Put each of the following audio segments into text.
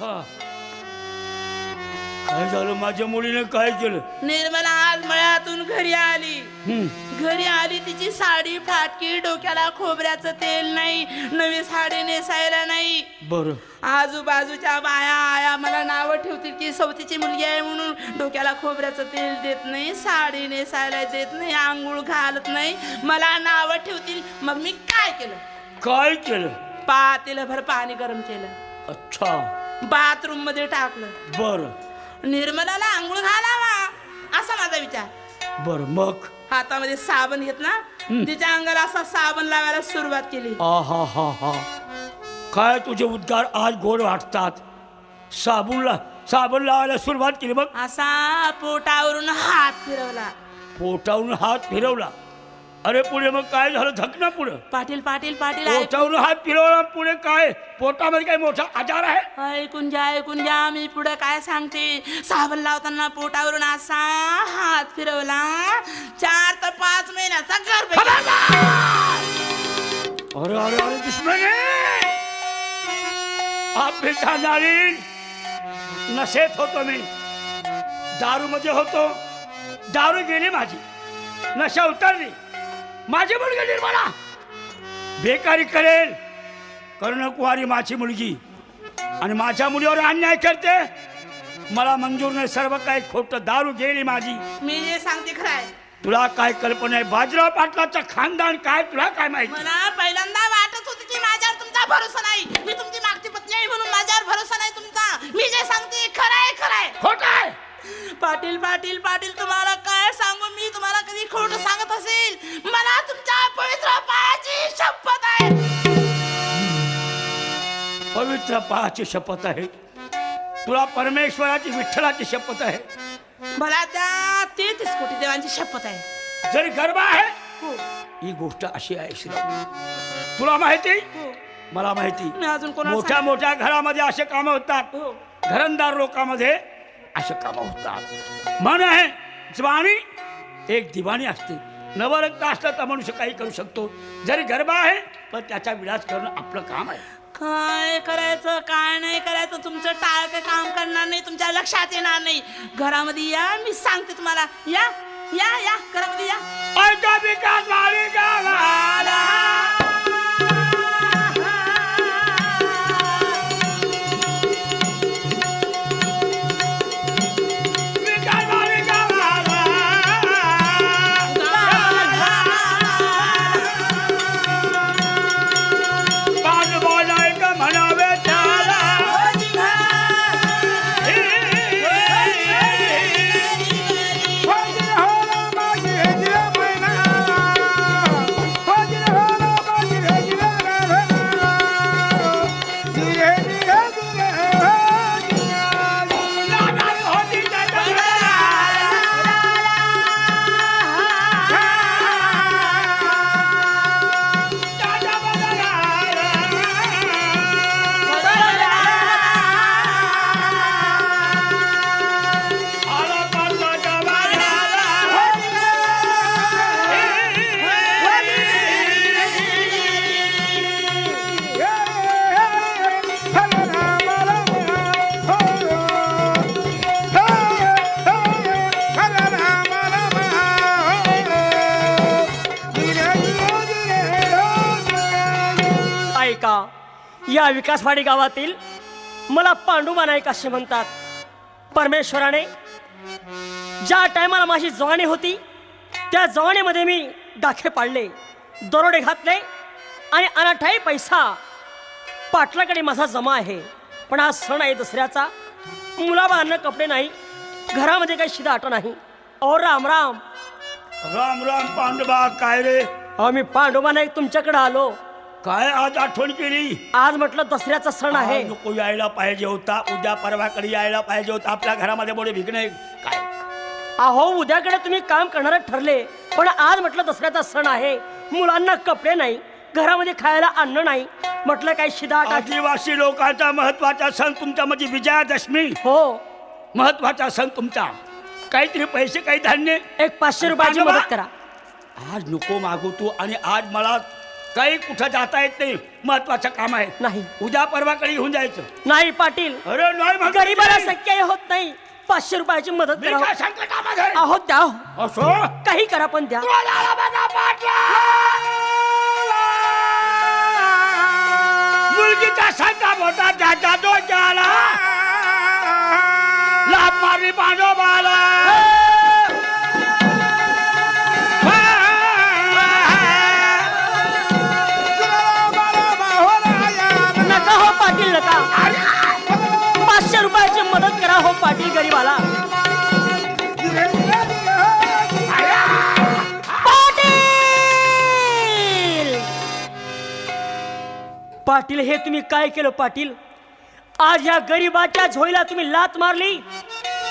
हा. काय झालं? माझ्या मुलीने काय केलं? निर्मला आज मळ्यातून घरी आली. हम्म. घरी आली तिची साडी फाटकी डोक्याला खोबऱ्याचं तेल नाही नवी साडी नेसायला नाही. बरं. आजूबाजूच्या बाया आया मला नावं ठेवतील की सवतीची मुलगी आहे म्हणून डोक्याला खोबऱ्याचं तेल देत नाही साडी नेसायला देत नाही आंघोळ घालत नाही. मला नावं ठेवतील. मग मी काय केलं? काय केलं? पातेलं भर पाणी गरम केलं. अच्छा. बाथरूममध्ये टाकलं. बरं. निर्मलाला आंघोळ घालावा असा माझा विचार. बरं मग? हातामध्ये साबण घेतला तिच्या अंगाला असा साबण लावायला सुरुवात केली. हा हा हा. काय तुझे उद्गार आज गोड वाटतात? साबूनला साबण लावायला सुरुवात केली बघ असा पोटावरून हात फिरवला. पोटावरून हात फिरवला. अरे पुढे मग काय झालं? धकना पुढं. पाटील पाटील पाटील ऐक- पोटावरून हात फिरवला पुढे काय? पोटामध्ये काय मोठा आजार आहे? ऐकून घ्या ऐकून घ्या. मी पुढे काय सांगते? साबण लावताना पोटावरून असा हात फिरवला. चार ते पाच महिन्याचा गर्भ अरे अरे अरे दुश्मने! आपली जाणारी नशेत होतो मी. दारू मध्ये होतो. दारू गेली माझी. नशा उतरली. माझी मुलगी निर्मला! बेकारी करेल! कर्णकुवारी माझी मुलगी. आणि माझ्या मुलीवर अन्याय करते? मला मंजूर नाही सर्व काही खोटं दारू गेली माझी. मी जे सांगते खरं आहे. तुला काय कल्पना आहे? बाजीराव पाटलाचं खानदान काय? तुला काय माहिती? मला पहिल्यांदा वाटत होती की माझ्यावर तुमचा भरोसा नाही. मी तुमची मागची पत्नी आहे म्हणून माझ्यावर भरोसा नाही तुमचा. मी जे सांगते खरं आहे खरं आहे. खोट आहे! पाटील पाटील पाटील तुम्हाला काय सांगू मी? तुम्हाला कधी खोट सांगत असेल? मला तुमच्या पवित्र पायाची शपथ आहे. पवित्र पायाची शपथ आहे. तुला परमेश्वराची विठ्ठलाची शपथ आहे. मला त्या तेहतीस कोटी देवांची शपथ आहे. जरी गर्भ आहे हो. ही गोष्ट अशी आहे श्रीराम. तुला माहिती? हो. मला माहिती. अजून मोठ्या मोठ्या घरामध्ये असे कामं होतात. हो. घरंदार लोकांमध्ये असे कामं होतात म्हण आहे जवानी एक दिवाणी असते. नवरक्त असलं तर मनुष्य काही करू शकतो. जरी गर्भ आहे पण त्याचा विलास करणं आपलं काम आहे. काय करायचं काय नाही करायचं तुमचं टाळकं काम करणार नाही तुमच्या लक्षात येणार नाही. घरामध्ये या मी सांगते तुम्हाला. या या या घरामध्ये या. ऐका विकास या विकासवाडी गावातील मला पांडुबा नाईक असे म्हणतात. परमेश्वराने ज्या टायमाला माझी जवानी होती त्या जवानीमध्ये मी डाखे पाडले दरोडे घातले आणि अनाठाई पैसा पाटलाकडे माझा जमा आहे. पण आज सण आहे दसऱ्याचा. मुलाबाळांना कपडे नाही घरामध्ये काही शिदा आट नाही. ओ राम राम. राम राम पांडुबा काय रे? मी पांडुबा नाईक तुमच्याकडे आलो. काय आज आठवण केली? आज म्हटलं दसऱ्याचा सण आहे. आज नको यायला पाहिजे होता. उद्या परवाकडे यायला पाहिजे होता. आपल्या घरामध्ये मोठे भिकणे काय? अहो उद्याकडे तुम्ही काम करणार ठरले पण आज म्हटलं दसऱ्याचा सण आहे. मुलांना कपडे नाही घरामध्ये खायला अन्न नाही. म्हटलं काय शिदा आदिवासी लोकांचा महत्त्वाचा सण तुमचा म्हणजे विजयादशमी. हो. महत्त्वाचा सण तुमचा. काहीतरी पैसे काही धान्य. एक पाचशे रुपयाची? मदत करा. आज नको मागू तू. आणि आज मला काही कुठं जाता येत नाही. महत्वाचं काम आहे. नाही. उद्या परवाकडे घेऊन जायचं. नाही पाटील. अरे नाही म्हणतो गरीबाला मी. शक्य होत नाही. पाचशे रुपयाची मदत मी करा काय संकटामध्ये अहो द्या. हो. असो? काही करा पण द्या. बघा पाटला! मुलगीचा संताप होता त्याच्या डोक्याला. लाभ मारली पांडोबाला पाटील हे तुम्ही काय केलं पाटील? आज या गरीबाच्या झोईला तुम्ही लात मारली?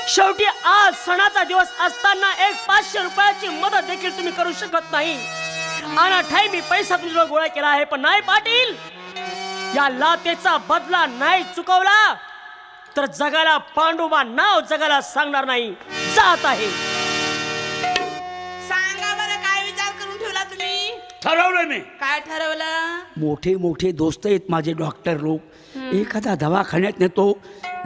शेवटी आज सणाचा दिवस असताना एक पाचशे रुपयाची मदत देखील तुम्ही करू शकत नाही. अनाठाई मी पैसा तुझ्याजवळ गोळा केला आहे पण नाही पाटील. या लातेचा बदला नाही चुकवला तर जगाला पांडुबा नाव जगाला सांगणार नाही. जात आहे. ठरवलं मी. काय ठरवलं? मोठे मोठे दोस्त आहेत माझे डॉक्टर लोक. एखादा दवाखान्यात नेतो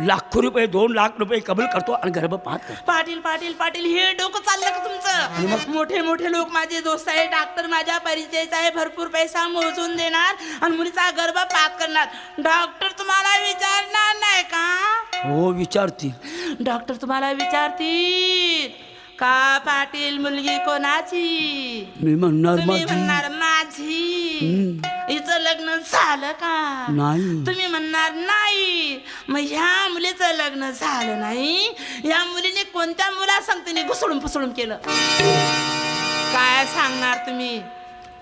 लाखो रुपये दोन लाख रुपये कबूल करतो आणि गर्भपात करतो. पाटील पाटील पाटील हे डोकं चाललं का तुमचं? मोठे मोठे लोक माझे दोस्त आहे डॉक्टर माझ्या परिचयाचा आहे भरपूर पैसा मोजून देणार आणि मुलीचा गर्भ पात करणार. डॉक्टर तुम्हाला विचारणार नाही का? हो विचारतील. डॉक्टर तुम्हाला विचारतील. का पाटील मुलगी कोणाची? मी म्हणणार तुम्ही माझी. म्हणणार माझी. हिचं लग्न झालं का? नाही. तुम्ही म्हणणार नाही. मग ह्या मुलीचं लग्न झालं नाही. या मुलीने कोणत्या मुला सांगते घुसळून फुसळून केलं? काय सांगणार तुम्ही?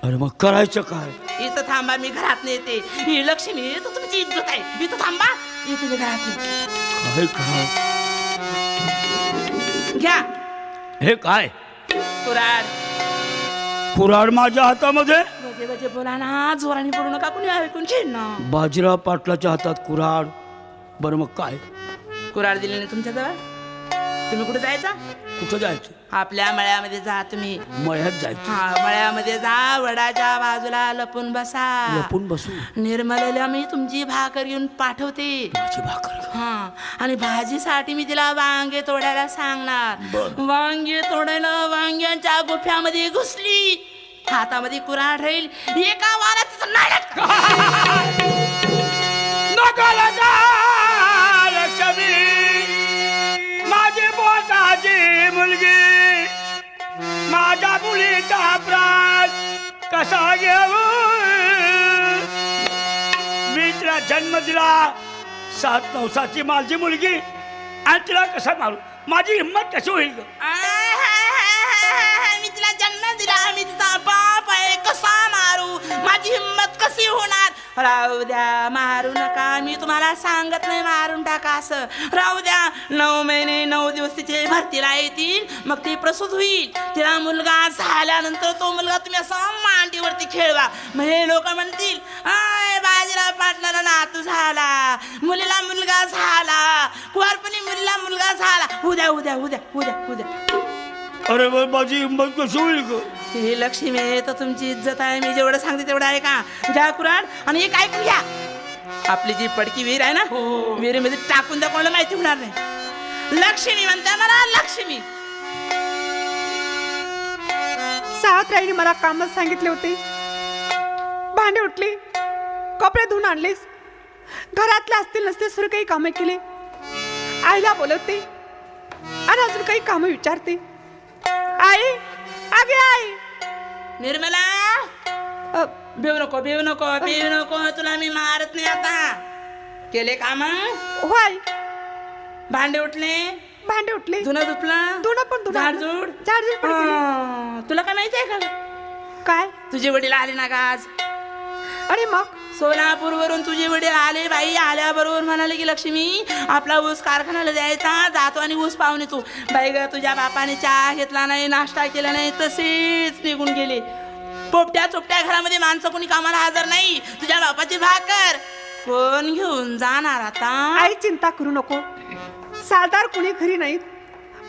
अरे मग करायचं काय? इथं थांबा मी घरात येते ही लक्ष्मी इथं तुमची इज्जत आहे. इथं थांबा इथं मी घरात नेते. काय? घ्या. हे काय? कुराड कुराड माझ्या हातामध्ये? बजे बजे बोला ना जोराने बोलू नका कुणी ऐकून? घेईन ना. बाजीराव पाटलाच्या हातात कुराड बरं मग काय? कुराड दिली नाही तुमच्याजवळ? तुम्ही कुठे जायचा? कुठं जायचं? आपल्या मळ्यामध्ये जा तुम्ही. मळ्यात जायचं. हा मळ्यामध्ये जा वडाच्या बाजूला लपून बसा. लपून बसू? निर्मलेला मी तुमची भाकर घेऊन पाठवते. माझी भाकर? हा आणि भाजीसाठी मी तिला वांगे तोडायला सांगणार. बरं. वांगे तोडायला वांग्यांच्या गुफ्यामध्ये घुसली. हातामध्ये कुऱ्हाड राहील. एका वारात तिचं नाटक नकाला जा माझ्या मुलीचा प्राण कसा घेऊ मी तिला जन्म दिला सात नवसाची माझी मुलगी आणि तिला कसा मारू? माझी हिंमत कशी होईल ग? मी तिला जन्म दिला मी तिचा बाप आहे कसा मारू? माझी हिंमत कशी होणार? राहू द्या मारू नका. मी तुम्हाला सांगत नाही मारून टाका असं. राहू द्या. नऊ महिने नऊ दिवस तिचे भरतीला येतील. मग ती प्रसूत होईल. तिला मुलगा झाल्यानंतर तो मुलगा तुम्ही असा मांडीवरती खेळवा. मग हे लोक म्हणतील आय बाजीराव पाटलाला नातू झाला. मुलीला मुलगा झाला. कुवारपणी मुलीला मुलगा झाला. उद्या उद्या उद्या उद्या उद्या अरे बा, माझी हिंमत कशी होईल ग? ही लक्ष्मी आहे तर तुमची इज्जत आहे मी जेवढं सांगते तेवढं आहे का? घ्या कुराड आणि एक ऐकून घ्या. आपली जी पडकी विहीर आहे ना विहिरीमध्ये टाकून द्या कोणाला माहिती होणार नाही. लक्ष्मी म्हणते मला लक्ष्मी. सावत्राईने मला कामच सांगितले होते. भांडे उठले कपडे धुवून आणलेस. घरातले असतील नसते सुरू काही कामे केले. आईला बोलवते आणि अजून काही कामं विचारते. आई अगे आई. निर्मला भिवू नको भिवू नको भिवू नको तुला मी मारत नाही आता. केले काम? हो आई भांडे उठले? भांडे उठले. धुणं धुतलं? धुणं पण धुणं. झाडझूड झाडझूड तुला काय माहिती आहे का? काय? तुझे वडील आले ना का आणि मग? सोलापूर वरून तुझे वडील आले बाई आल्याबरोबर म्हणाले की लक्ष्मी आपला ऊस कारखान्याला द्यायचा जातो आणि ऊस पाहून येतो बाई ग तुझ्या बापाने चहा घेतला नाही नाश्ता केला नाही तसेच निघून गेले. पोपट्या चोपट्या घरामध्ये माणसं कोणी कामाला हजर नाही. तुझ्या बापाची भाकर. कोण घेऊन जाणार आता? आई चिंता करू नको. सालदार कुणी घरी नाहीत.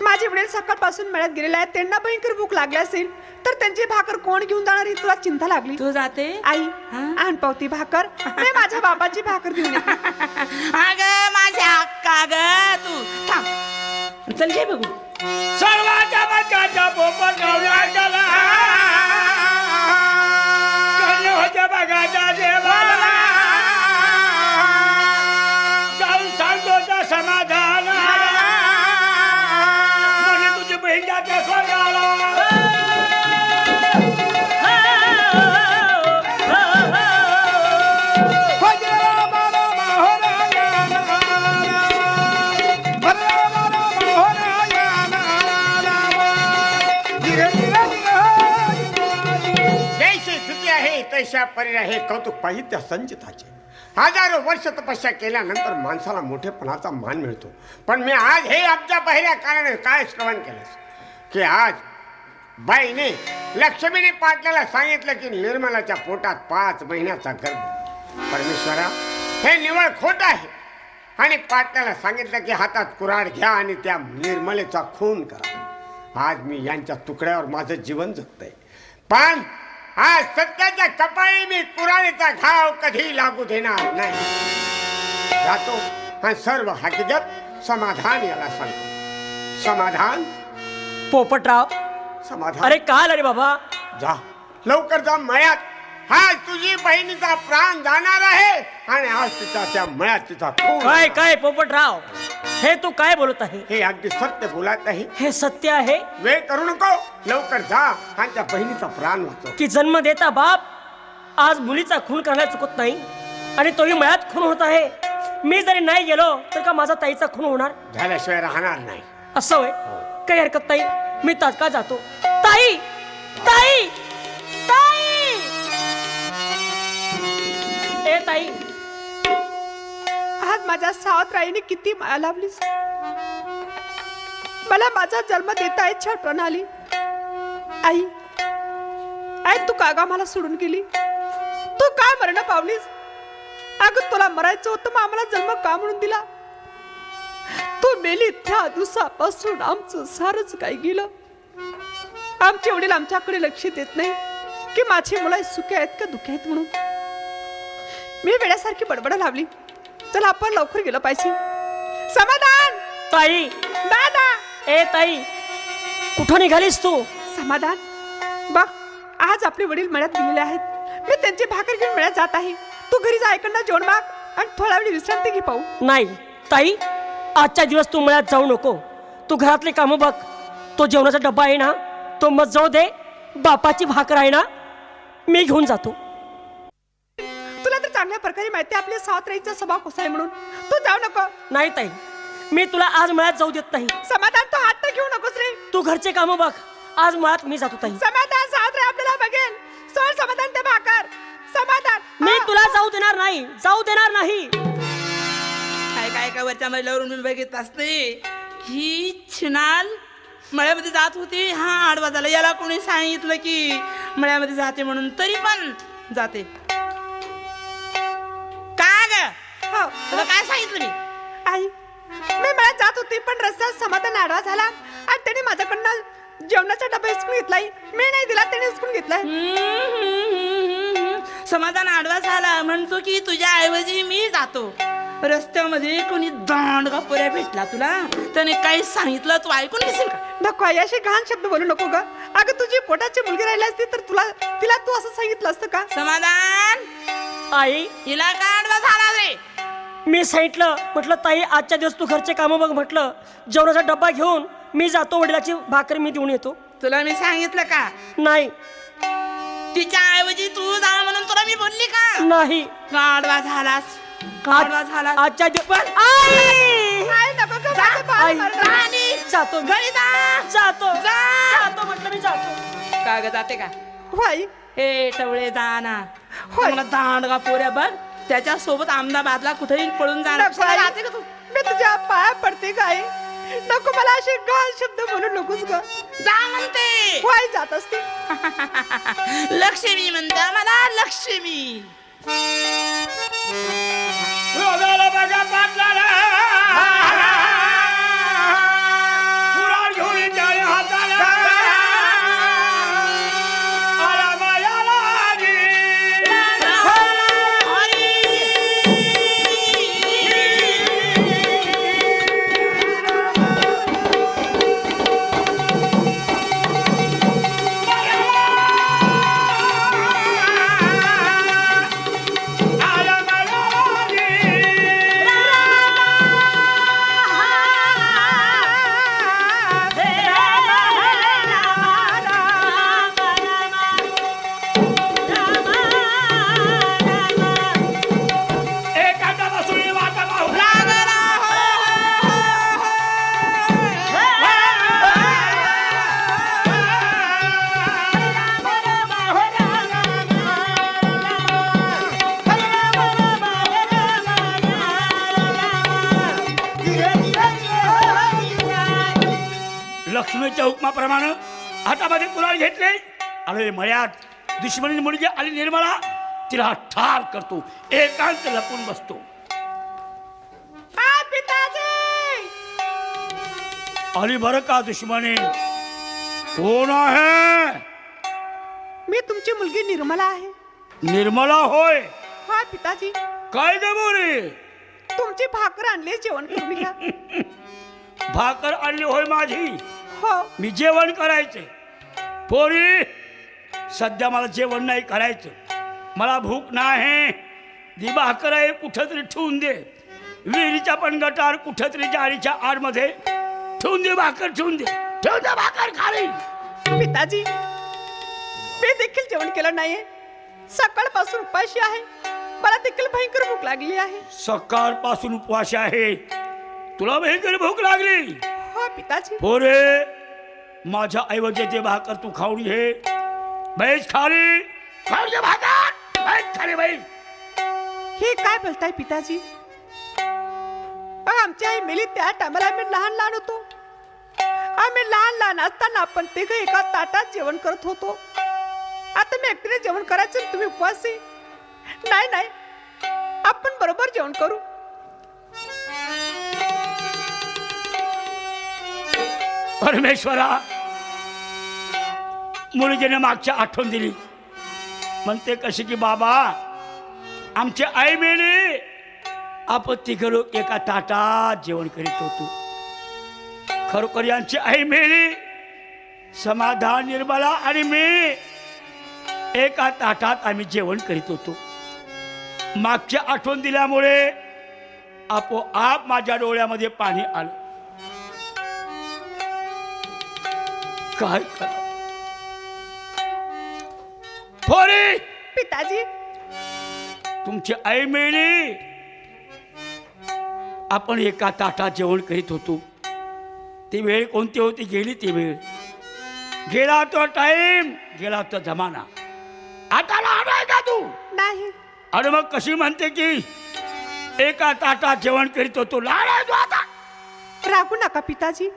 माझे वडील सकाळपासून मेळ्यात गेलेले आहेत त्यांना भयंकर भूक लागली असेल. तर त्यांची भाकर कोण घेऊन जाणार ही तुला चिंता लागली? तू जाते? आई हा? आण पावती भाकर. मी माझ्या बाबाची भाकर येते. अग माझ्या अक्का ग तू थांब. चल घे बघू. सर्वाच्या तैशा हे कौतुक पाहिजे त्या संचिताचे. हजारो वर्ष तपस्या केल्यानंतर माणसाला मोठेपणाचा मान मिळतो. पण मी आज हे आमच्या पहिल्या कारण काय श्रवण केलंस? की आज बाईने लक्ष्मीने पाटल्याला सांगितलं की निर्मलाच्या पोटात पाच महिन्याचा गर्भ. परमेश्वरा हे निवळ खोट आहे. आणि पाटल्याला सांगितलं की हातात कुऱ्हाड घ्या आणि त्या निर्मलेचा खून करा. आज मी यांच्या तुकड्यावर माझं जीवन जगतंय. पण आज सत्याच्या कपाळी मी कुऱ्हाडीचा घाव कधी लागू देणार नाही. जातो आणि सर्व हकीकत समाधान याला सांगतो. समाधान? पोपटराव समाधान? अरे काल अरे बाबा. जा लवकर जा मळ्यात. हा तुझी बहिणीचा प्राण जाणार आहे आणि आज तिचा त्या मळ्यात तिचा खून काय. काय पोपटराव? हे तू काय बोलत आहे? हे अगदी सत्य बोलत नाही हे सत्य आहे? वेळ करू नको. लवकर जा. आणि त्या बहिणीचा प्राण वाचव. की जन्म देता बाप आज मुलीचा खून करायला चुकत नाही आणि तोही मळ्यात खून होत आहे. मी जरी नाही गेलो तर का माझा ताईचा खून होणार? झाल्याशिवाय राहणार नाही. असं होय? काही हरकत नाही. मी तात्काळ जातो. ताई! ताई! ताई! ए ताई! आज माझ्या सावत्र आईने किती माया लावलीस मला माझा जन्म देता इच्छा आली आई आई तू का गा मला सोडून गेली? तू काय मरण पावलीस? अगं तुला मरायचं होतं मग आम्हाला जन्म का म्हणून दिला? तू मेली त्या दिवसापासून आमचं सारच काय गेलं. आमचे वडील आमच्याकडे लक्ष देत नाही की माझी मुलं सुखी आहेत का दुःखी आहेत म्हणून. मी वेड्यासारखी बडबड लावली. चला आपण लवकर गेलो पाहिजे. समाधान! ताई! दादा! ए ताई! कुठं निघालीस तू? समाधान? बघ आज आपले वडील मळ्यात गेलेले आहेत. मी त्यांची भाकर घेऊन मळ्यात जात आहे. तू घरी जा ऐकणं जेवण माग आणि थोडा वेळ विश्रांती घे पाहू. नाही ताई आजच्या दिवस तू मळ्यात जाऊ नको. तू घरातले कामं बघ. तो जेवणाचा डब्बा आहे ना तो मग जाऊ दे. बापाची भाकर आहे ना मी घेऊन जातो. तुला तर चांगल्या प्रकारे माहिती आहे आपल्या सावत्राईचा स्वभाव कसा आहे म्हणून. तू जाऊ नको. नाही ताई मी तुला आज मळ्यात जाऊ देत नाही. समाधान तू हात तर घेऊ नकोस रे. तू घरचे कामं बघ. आज मळ्यात मी जातो ताई. समाधान सावत्राई आपल्याला बघेल. सोड समाधान ते भाकर. समाधान. मी. तुला जाऊ देणार नाही. जाऊ देणार नाही. काय काय काय वरच्या महिलावरून मी बघित असते? ही छिनाल मळ्यामध्ये जात होती. हा आडवा झाला याला कोणी सांगितलं की मळ्यामध्ये जाते म्हणून? तरी पण जाते. का ग? हो. तुला काय सांगितलं मी? आई मी मळ्यात जात होती पण रस्त्यात समाधान आडवा झाला. आणि त्याने माझ्याकडनं जेवणाचा डबा हिसकून घेतलाय. मी नाही दिला त्याने हिसकून घेतलाय. हम्म, समाधान आडवा झाला. म्हणतो की तुझ्या ऐवजी मी जातो. रस्त्यामध्ये कोणी दांड पुऱ्या भेटला तुला? त्याने काही सांगितलं तू ऐकून घेशील का? नको आई असे घाण शब्द बोलू नको ग. अगं तुझी पोटाची मुलगी राहिली असती तर तुला तिला तू असं सांगितलं असतं का? समाधान! आई. हिला का आडवा झाला रे? मी सांगितलं म्हटलं ताई आजच्या दिवस तू घरचे कामं बघ म्हटलं. जेवणाचा डब्बा घेऊन मी जातो वडिलाची भाकर मी देऊन येतो. तुला मी सांगितलं का? नाही. तिच्या ऐवजी तू जा म्हणून तुला मी बोलली का? नाही. गाडवा झालास. गाडवा झाला आजच्या दिवस आई! आई नको ग, माझं बाळ आई. मरणार. जातो. घरी जा. जातो. जा. जातो म्हटलं मी जातो. का ग जाते का? हो आई हे टवळे जा ना होय. मला दांडगा पोऱ्या बघ. त्याच्या सोबत अहमदाबादला कुठेही पळून जाणार. नको आई. जाते का तू? मी तुझ्या पाया पडते काय नको मला असे घाण शब्द बोलू नकोस ग. जा म्हणते. हो आई जात असते. लक्ष्मी म्हणता मला लक्ष्मी. रोगाला बघा पाटलाला. कुराळ घेतले अरे मळ्यात दुश्मनी मुलगी आली निर्मळा तिला ठार करतो एकांत लपून बसतो. आली बरं का दुश्मनी? कोण आहे? मी तुमची मुलगी निर्मला आहे. निर्मला होय. हा पिताजी. काय ग बोरे तुमची भाकर आणली जेवण करून घ्या. भाकर आणली होय माझी. हो. मी जेवण करायचे. पोरी सध्या मला जेवण नाही करायचं. मला भूक नाही. दी भाकर आहे कुठं तरी ठेवून दे. विहिरीच्या पण गटार कुठं तरी जाळीच्या आडमध्ये ठेवून दे भाकर ठेवून दे. ठेवून दे भाकर खाली. पिताजी मी देखील जेवण केलं नाहीये. सकाळपासून उपाशी आहे. मला देखील भयंकर भूक लागली आहे. सकाळपासून उपवास आहे. तुला भयंकर भूक लागली. हो पिताजी. पोरे माझ्या ऐवजी ते भाकर तू खाऊन घे. बैस खाली. खाऊन घे भाकर. बैस खाली बैस. हे काय बोलताय पिताजी? आमची आई मेली त्या टायमाला आम्ही लहान लहान होतो. आम्ही लहान लहान असताना आपण तिघ एका ताटात जेवण करत होतो. आता मी एकटीने जेवण करायचं तुम्ही उपवासी? नाही नाही. आपण बरोबर जेवण करू. परमेश्वरा मुलगीने मागच्या आठवण दिली. म्हणते कशी की बाबा आमची आई मेली. आपण तिघ लोक एका ताटात जेवण करीत होतो. खरोखर यांची आई मेली. समाधान निर्मला आणि मी एका ताटात आम्ही जेवण करीत होतो. मागच्या आठवण दिल्यामुळे आपोआप माझ्या डोळ्यामध्ये पाणी आलं. काय करा पोरी! पिताजी! तुमची आई मिळली आपण एका ताटात जेवण करीत होतो. ती वेळ कोणती होती? गेली ती वेळ. गेला तो टाइम गेला तो जमाना. आता लहान आहे का तू? नाही. आणि मग कशी म्हणते की एका ताटात जेवण करीत होतो लहान आहे तू आता. रागू नका पिताजी.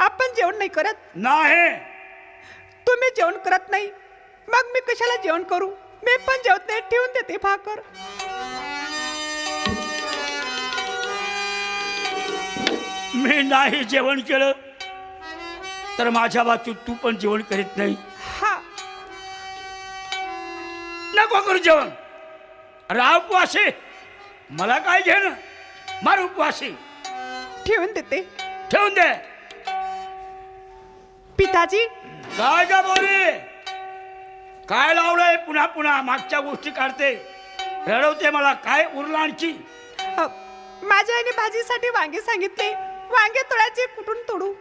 आपण जेवण नाही करत. नाही. तुम्ही जेवण करत नाही. मग मी कशाला जेवण करू? मी पण जेवत नाही ठेवून देते भाकर. मी नाही जेवण केलं तर माझ्या बाबतीत तू पण जेवण करीत नाही. हा. नको करू जेवण. राह उपवासी. मला काय घेणं? मार उपवासी. ठेवून देते. ठेवून दे. पिताजी? काय का बोरी काय लावलंय? पुन्हा पुन्हा मागच्या गोष्टी काढते. रडवते मला. काय उरला आणखी? अ, माझ्या आईने भाजीसाठी वांगे सांगितले. वांगे तोडायचे कुठून तोडू?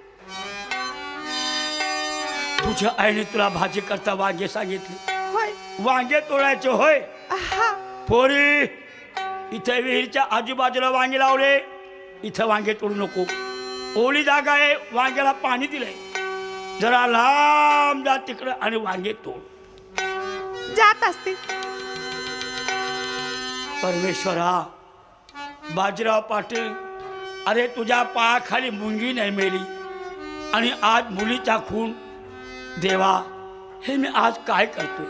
तुझ्या आईने तुला भाजी करता वांगे सांगितले. होय. वांगे तोडायचे होय. हा. पोरी इथे विहीरच्या आजूबाजूला वांगे लावले. इथं वांगे तोडू नको. ओली जागा आहे. वांग्याला पाणी दिलंय. जरा लांब जा तिकडं आणि वांगे तोड. जात असते. परमेश्वरा बाजीराव पाटील अरे तुझ्या पायाखाली मुंगी नाही मेली. आणि आज मुलीचा खून देवा हे मी आज काय करतोय?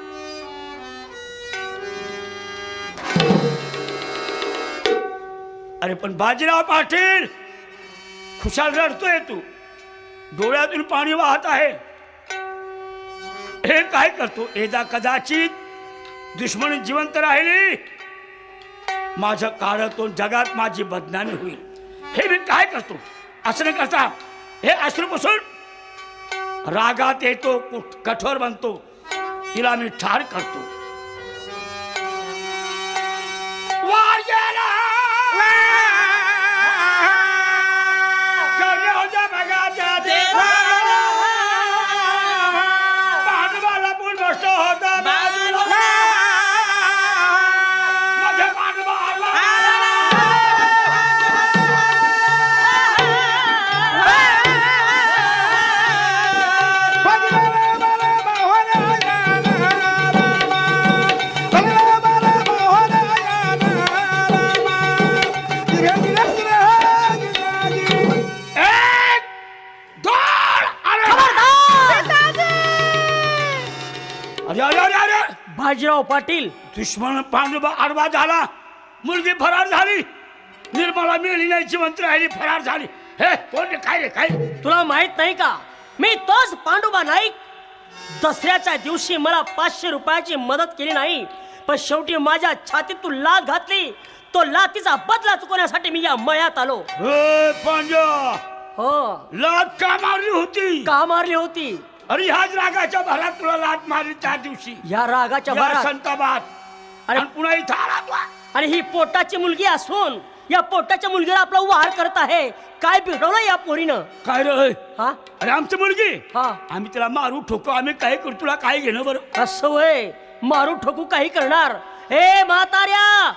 अरे पण बाजीराव पाटील खुशाल रडतोय तू. डोळ्यातून पाणी वाहत आहे. हे काय करतो? एदा कदाचित दुश्मन जिवंत राहिली. माझं काळातून जगात माझी बदनामी होईल. हे मी काय करतो? असं करता हे अश्रूपासून रागात येतो कुठ- कठोर बनतो. तिला मी ठार करतो. बाजीराव पाटील. दुश्मन पांडुबा आडवा झाला. मुलगी फरार झाली. निर्मला मिळली नाही जिवंत राहिली फरार झाली. हे कोण रे? काय रे काय? तुला माहीत नाही का? मी तोच पांडुबा नाईक. दसऱ्याच्या दिवशी मला पाचशे रुपयाची मदत केली नाही पण शेवटी माझ्या छातीत तू लात घातली. तो लातीचा बदला चुकवण्यासाठी मी या मयात आलो. हे पांड्या हो. लात का मारली होती? का मारली होती? अरे ह्याच रागाच्या भरात तुला लात मारली त्या दिवशी. या रागाच्या या भरात? संताबाद अरे- आणि पुन्हा इथं आला तू. आणि ही पोटाची मुलगी असून या पोटाच्या मुलगीला आपला वार करत आहे. काय बिघडवलं या पोरीनं? काय रे हा? अरे आमची मुलगी? हा. आम्ही तिला मारू ठोको आम्ही काय करू तुला काय घेणं बरं? असं वय मारू ठोकू काही करणार. ए म्हाताऱ्या!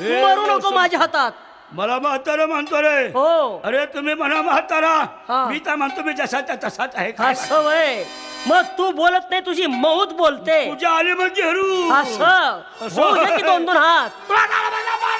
ए, मरू नको. माझ्या हातात. मला म्हातारा म्हणतो रे. हो. अरे तुम्ही म्हणा म्हातारा. हा. मी तर म्हणतो मी जसाच्या तसाच आहे काय असं वय. मग तू बोलत नाही तुझी मौत बोलते. तुझ्या आली मग घेरू असं. असं. होऊ दे की दोन दोन हात तुला माझा?